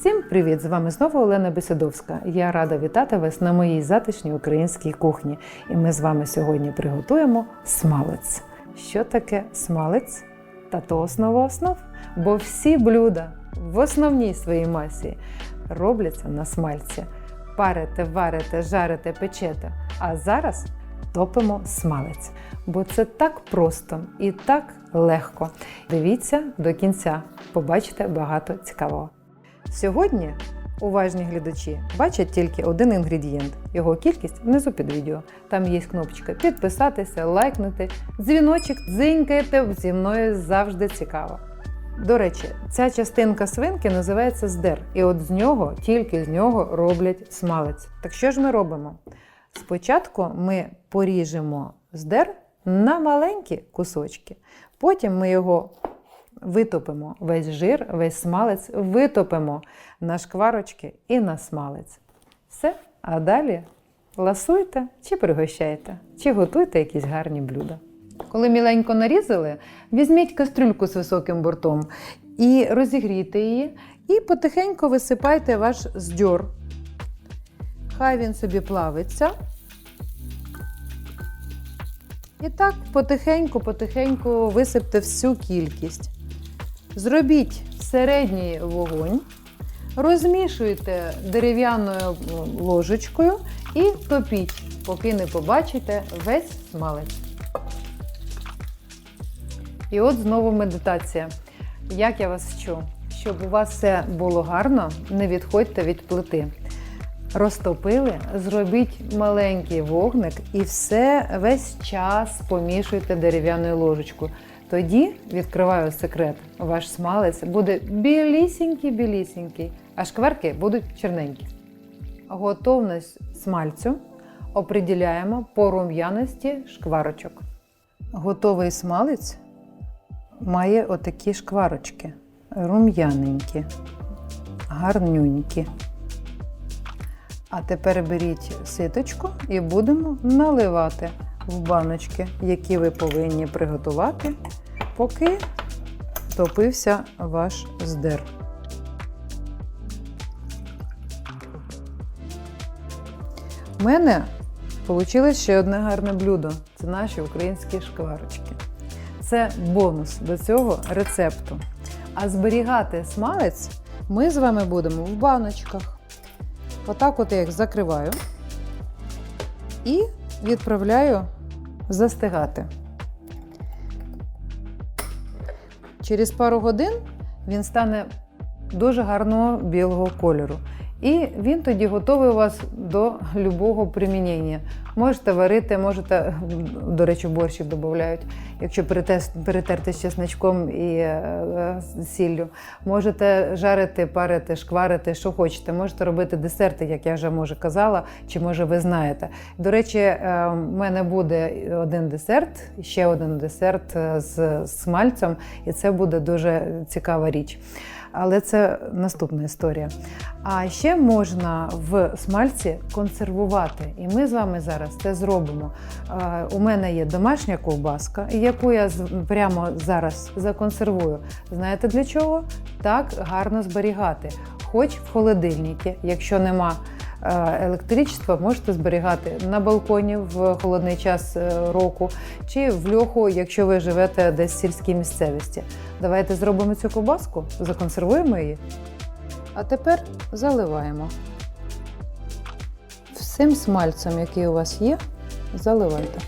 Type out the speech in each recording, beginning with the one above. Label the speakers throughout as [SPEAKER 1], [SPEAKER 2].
[SPEAKER 1] Всім привіт! З вами знову Олена Бесідовська. Я рада вітати вас на моїй затишній українській кухні. І ми з вами сьогодні приготуємо смалець. Що таке смалець? Та то основа основ. Бо всі блюда в основній своїй масі робляться на смальці. Парите, варите, жарите, печете. А зараз топимо смалець. Бо це так просто і так легко. Дивіться до кінця, побачите багато цікавого. Сьогодні уважні глядачі бачать тільки один інгредієнт. Його кількість внизу під відео. Там є кнопочка підписатися, лайкнути, дзвіночок, дзинькайте, зі мною завжди цікаво. До речі, ця частинка свинки називається здер, і от з нього, тільки з нього роблять смалець. Так що ж ми робимо? Спочатку ми поріжемо здер на маленькі кусочки, потім ми його витопимо весь жир, весь смалець, витопимо на шкварочки і на смалець. Все, а далі ласуйте чи пригощайте, чи готуйте якісь гарні блюда. Коли міленько нарізали, візьміть кастрюльку з високим бортом і розігрійте її, і потихеньку висипайте ваш здьор. Хай він собі плавиться. І так потихеньку-потихеньку висипте всю кількість. Зробіть середній вогонь, розмішуйте дерев'яною ложечкою і топіть, поки не побачите весь смалець. І от знову медитація. Як я вас вчу, щоб у вас все було гарно, не відходьте від плити. Розтопили, зробіть маленький вогник і все весь час помішуйте дерев'яною ложечкою. Тоді відкриваю секрет, ваш смалець буде білісінький-білісінький, а шкверки будуть чорненькі. Готовність смальцю оприділяємо по рум'яності шкварочок. Готовий смалець має отакі шкварочки, рум'яненькі, гарнюнькі. А тепер беріть ситочку і будемо наливати в баночки, які ви повинні приготувати, поки топився ваш здер. У мене вийшло ще одне гарне блюдо це наші українські шкварочки. Це бонус до цього рецепту. А зберігати смалець ми з вами будемо в баночках. Отак от я їх закриваю і відправляю застигати. Через пару годин він стане дуже гарного білого кольору. І він тоді готовий вас до любого примінення. Можете варити, можете, до речі, борщик додають, якщо перетерти з чесничком і е, сіллю. Можете жарити, парити, шкварити, що хочете. Можете робити десерти, як я вже може казала, чи може ви знаєте. До речі, е, в мене буде один десерт, ще один десерт е, з смальцем, і це буде дуже цікава річ. Але це наступна історія. А ще можна в смальці консервувати. І ми з вами зараз це зробимо. У мене є домашня ковбаска, яку я прямо зараз законсервую. Знаєте для чого? Так гарно зберігати. Хоч в холодильнику, якщо нема електричества, можете зберігати на балконі в холодний час е, року, чи в льоху, якщо ви живете десь в сільській місцевості. Давайте зробимо цю ковбаску, законсервуємо її. А тепер заливаємо. Всім смальцем, який у вас є, заливайте.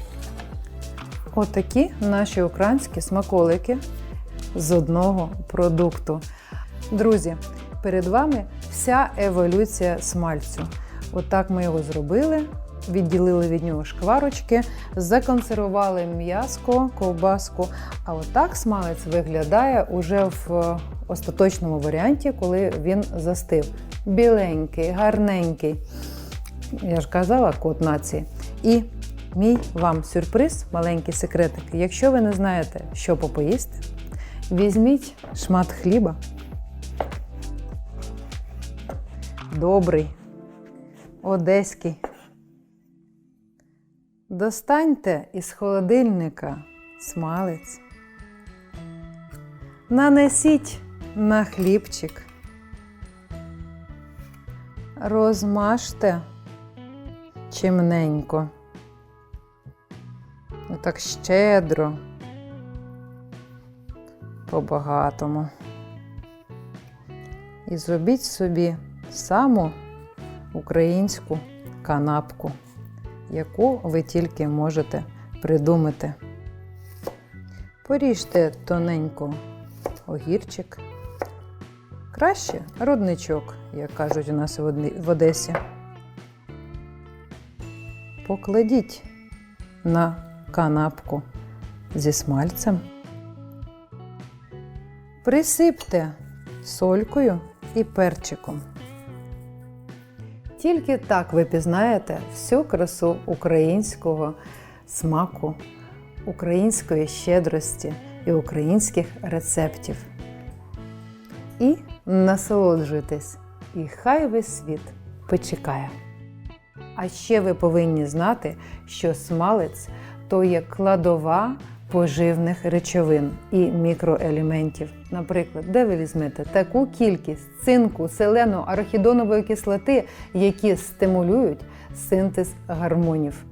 [SPEAKER 1] Отакі наші українські смаколики з одного продукту. Друзі, перед вами вся еволюція смальцю. Отак ми його зробили, відділили від нього шкварочки, законсервували м'язко, ковбаску. А отак смалець виглядає уже в остаточному варіанті, коли він застив. Біленький, гарненький. Я ж казала, код нації. І мій вам сюрприз, маленький секретик. Якщо ви не знаєте, що попоїсти, візьміть шмат хліба. Добрий, одеський. Достаньте із холодильника смалець. Нанесіть на хлібчик розмажте чимненько. Отак щедро, по-багатому. І зробіть собі саму українську канапку, яку ви тільки можете придумати. Поріжте тоненько огірчик. Краще родничок, як кажуть у нас в Одесі. Покладіть на канапку зі смальцем. Присипте солькою і перчиком. Тільки так ви пізнаєте всю красу українського смаку, української щедрості і українських рецептів. І насолоджуйтесь, і хай весь світ почекає. А ще ви повинні знати, що смалець то є кладова поживних речовин і мікроелементів. Наприклад, де ви візьмете таку кількість цинку, селену, арахідонової кислоти, які стимулюють синтез гормонів.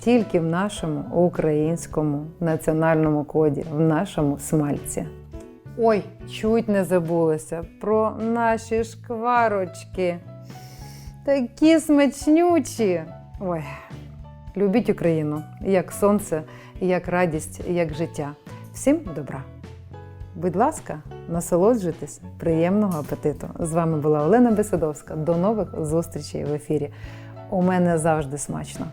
[SPEAKER 1] Тільки в нашому українському національному коді, в нашому смальці. Ой, чуть не забулася про наші шкварочки. Такі смачнючі. Ой, любіть Україну як сонце, як радість, як життя. Всім добра. Будь ласка, насолоджуйтесь, приємного апетиту. З вами була Олена Бесадовська. До нових зустрічей в ефірі. У мене завжди смачно.